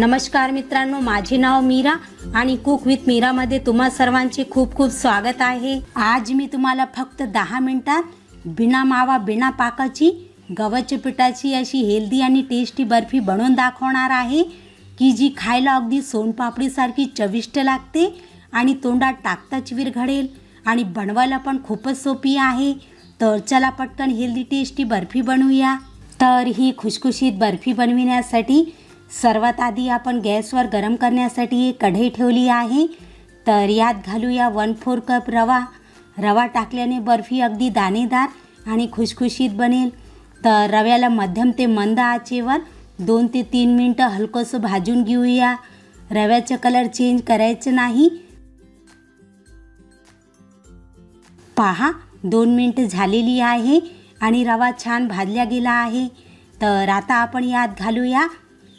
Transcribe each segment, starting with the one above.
नमस्कार मित्रांनो माझे नाव मीरा आणि कुक विथ मीरामध्ये तुम्हा सर्वांचे खूप खूप स्वागत आहे. आज मी तुम्हाला फक्त दहा मिनिटात बिना मावा बिना पाकाची गव्हाच्या पिठाची अशी हेल्दी आणि टेस्टी बर्फी बनवून दाखवणार आहे की जी खायला अगदी सोनपापडीसारखी चविष्ट लागते आणि तोंडात टाकताच विरघडेल आणि बनवायला पण खूपच सोपी आहे. तर चला पटकन हेल्दी टेस्टी बर्फी बनवूया. तर ही खुशखुशीत बर्फी बनविण्यासाठी सर्वात आधी आपण गॅसवर गरम करण्यासाठी एक कढई ठेवली आहे. तर यात घालूया वन फोर कप रवा. रवा टाकल्याने बर्फी अगदी दाणेदार आणि खुशखुशीत बनेल. तर रव्याला मध्यम ते मंद आचेवर दोन ते तीन मिनटं हलकंसं भाजून घेऊया. रव्याचं कलर चेंज करायचं नाही. पहा दोन मिनटं झालेली आहे आणि रवा छान भाजल्या गेला आहे. तर आता आपण यात घालूया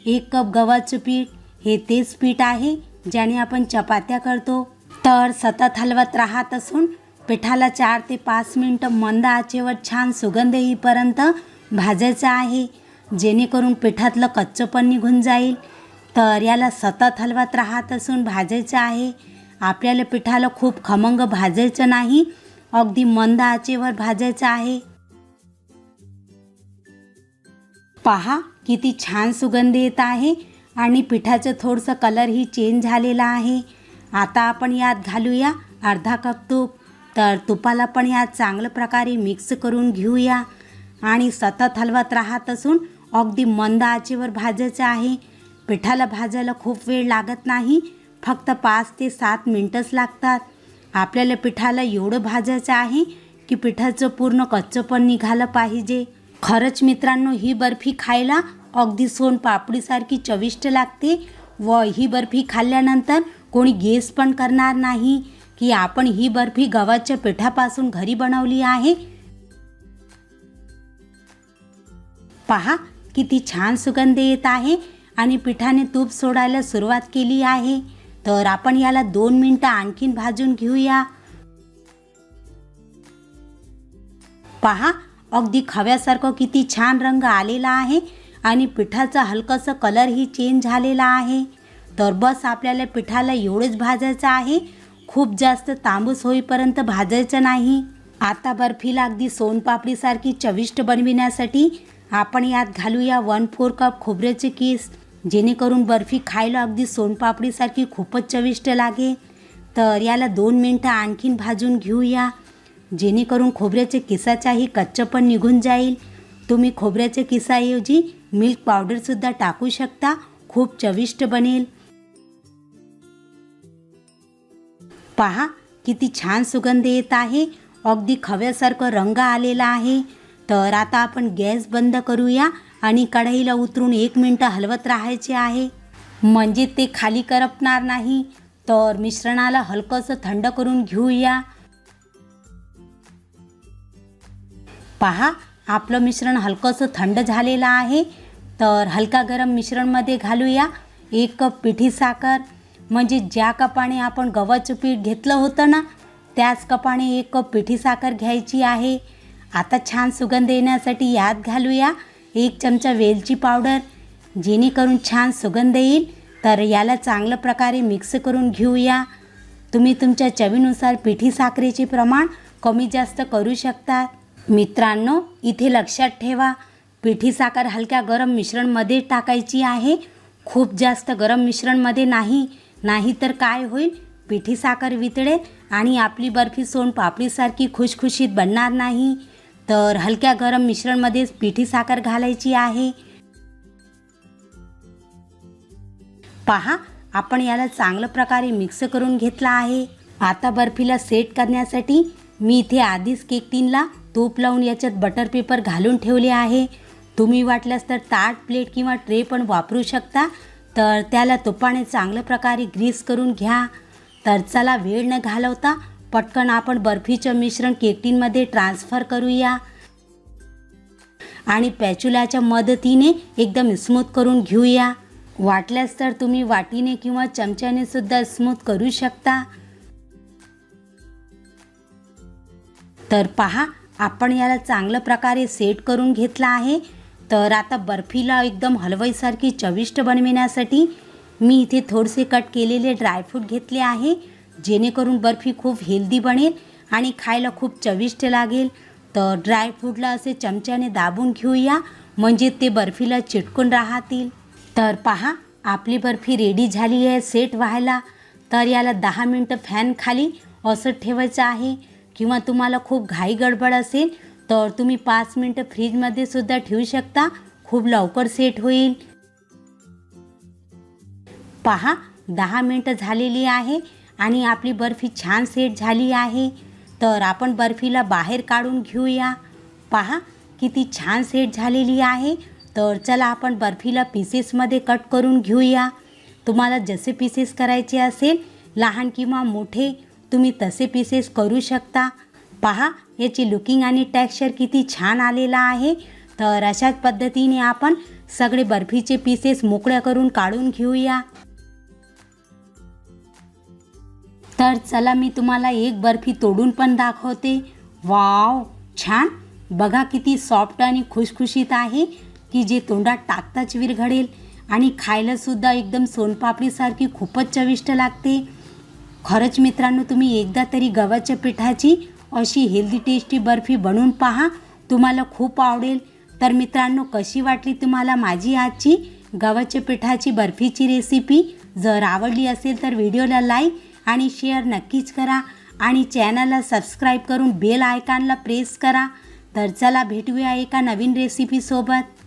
एक कप गव्हाचं पीठ हे तेच पीठ आहे ज्याने आपण चपात्या करतो. तर सतत हलवत राहत असून पिठाला चार ते पाच मिनटं मंद आचेवर छान सुगंध येईपर्यंत भाजायचं आहे जेणेकरून पिठातलं कच्चं पण निघून जाईल. तर याला सतत हलवत राहत असून भाजायचं आहे. आपल्याला पिठाला खूप खमंग भाजायचं नाही अगदी मंद आचेवर भाजायचं आहे. पहा किती छान सुगंध येत आहे आणि पिठाचं थोडंसं कलरही चेंज झालेला आहे. आता आपण यात घालूया अर्धा कप तूप. तर तुपाला पण यात चांगल्या प्रकारे मिक्स करून घेऊया. आणि सतत हलवत राहत असून अगदी मंद आचेवर भाजायचं आहे. पिठाला भाजायला खूप वेळ लागत नाही. फक्त पाच ते सात मिनटंच लागतात. आपल्याला पिठाला एवढं भाजायचं आहे की पिठाचं पूर्ण कच्चं पण निघालं पाहिजे. खरंच मित्रांनो ही बर्फी खायला अगदी सोन पापडीसारखी चविष्ट लागते व ही बर्फी खाल्ल्यानंतर कोणी गेस पण करणार नाही की आपण ही बर्फी गव्हाच्या पिठापासून घरी बनवली आहे. पहा किती छान सुगंध येत आहे आणि पिठाने तूप सोडायला सुरुवात केली आहे. तर आपण याला दोन मिनटं आणखीन भाजून घेऊया. पहा अगदी खव्यासारखं किती छान रंग आलेला आहे आणि पिठाचा हलकासा कलरही चेंज झालेला आहे. तर बस आपल्याला पिठाला एवढंच भाजायचं आहे. खूप जास्त तांबूस होईपर्यंत भाजायचं नाही. आता बर्फीला अगदी सोनपापडीसारखी चविष्ट बनविण्यासाठी आपण यात घालूया वन फोर कप खोबऱ्याचे केस. जेणेकरून बर्फी खायला अगदी सोनपापडीसारखी खूपच चविष्ट लागे. तर याला दोन मिनटं आणखीन भाजून घेऊया. जेणेकरून खोबऱ्याच्या किसाचाही कच्चं पण निघून जाईल. तुम्ही खोबऱ्याच्या किसाऐवजी मिल्क पावडरसुद्धा टाकू शकता. खूप चविष्ट बनेल. पहा किती छान सुगंध येत आहे. अगदी खव्यासारखं रंग आलेला आहे. तर आता आपण गॅस बंद करूया आणि कढईला उतरून एक मिनटं हलवत राहायचे आहे. म्हणजे ते खाली करपणार नाही. तर मिश्रणाला हलकंसं थंड करून घेऊया. पहा आपलं मिश्रण हलकंसं थंड झालेलं आहे. तर हलका गरम मिश्रणमध्ये घालूया. एक कप पिठी साखर. म्हणजे ज्या कपाने आपण गव्हाचं पीठ घेतलं होतं ना त्याच कपाने एक कप पिठी साखर घ्यायची आहे. आता छान सुगंध येण्यासाठी यात घालूया एक चमचा वेलची पावडर. जेणेकरून छान सुगंध येईल. तर याला चांगल्या प्रकारे मिक्स करून घेऊया. तुम्ही तुमच्या चवीनुसार पिठी साखरेचे प्रमाण कमी जास्त करू शकता. मित्रांनो इथे लक्षात ठेवा पिठी साखर हलक्या गरम मिश्रणमध्ये टाकायची आहे. खूप जास्त गरम मिश्रणमध्ये नाही नाहीतर काय होईल? पिठी साखर वितळेल आणि आपली बर्फी सोन पापडीसारखी खुशखुशीत बनणार नाही. तर हलक्या गरम मिश्रणमध्ये पिठी साखर घालायची आहे. पहा आपण याला चांगल्या प्रकारे मिक्स करून घेतला आहे. आता बर्फीला सेट करण्यासाठी मी इथे आधीच केक टीनला तूप लावून याच्यात बटर पेपर घालून ठेवले आहे. तुम्ही वाटल्यास तर ताट प्लेट किंवा ट्रे पण वापरू शकता. तर त्याला तुपाने चांगल्या प्रकारे ग्रीस करून घ्या. तर चला वेळ न घालवता पटकन आपण बर्फीचं मिश्रण केकटीनमध्ये ट्रान्सफर करूया. आणि पॅच्युलाच्या मदतीने एकदम स्मूथ करून घेऊया. वाटल्यास तर तुम्ही वाटीने किंवा चमच्याने सुद्धा स्मूथ करू शकता. तर पहा आपण याला चांगल्या प्रकारे सेट करून घेतला आहे. तर आता बर्फीला एकदम हलवाईसारखी चविष्ट बनविण्यासाठी मी इथे थोडेसे कट केलेले ड्रायफ्रूट घेतले आहे जेणेकरून बर्फी खूप हेल्दी बनेल आणि खायला खूप चविष्ट लागेल. तर ड्रायफ्रूटला असे चमच्याने दाबून घेऊया म्हणजे ते बर्फीला चिटकून राहतील. तर पहा आपली बर्फी रेडी झाली आहे सेट व्हायला. तर याला दहा मिनटं फॅन खाली असं ठेवायचं आहे. किंवा तुम्हाला खूप घाई गडबड असेल तर तुम्ही पाच मिनटं फ्रीजमध्ये सुद्धा ठेवू शकता. खूप लवकर सेट होईल. पहा दहा मिनटं झालेली आहे आणि आपली बर्फी छान सेट झाली आहे. तर आपण बर्फीला बाहेर काढून घेऊया. पहा किती छान सेट झालेली आहे. तर चला आपण बर्फीला पीसेसमध्ये कट करून घेऊया. तुम्हाला जसे पीसेस करायचे असेल लहान किंवा मोठे तुम्ही तसे पीसेस करू शकता. पहा याची लुकिंग आणि टेक्स्चर किती छान आलेला आहे. तर अशाच पद्धतीने आपण सगळे बर्फीचे पीसेस मोकळ्या करून काढून घेऊया. तर चला मी तुम्हाला एक बर्फी तोडून पण दाखवते. वाव छान. बघा किती सॉफ्ट आणि खुशखुशीत आहे की जे तोंडात टाकताच विरघडेल आणि खायलासुद्धा एकदम सोनपापडीसारखी खूपच चविष्ट लागते. खरंच मित्रांनो तुम्ही एकदा तरी गव्हाच्या पिठाची अशी हेल्दी टेस्टी बर्फी बनवून पहा. तुम्हाला खूप आवडेल. तर मित्रांनो कशी वाटली तुम्हाला माझी आजची गव्हाच्या पिठाची बर्फीची रेसिपी जर आवडली असेल तर व्हिडिओला लाईक आणि शेअर नक्कीच करा. आणि चॅनलला सबस्क्राईब करून बेल आयकॉनला प्रेस करा. तर चला भेटूया एका नवीन रेसिपीसोबत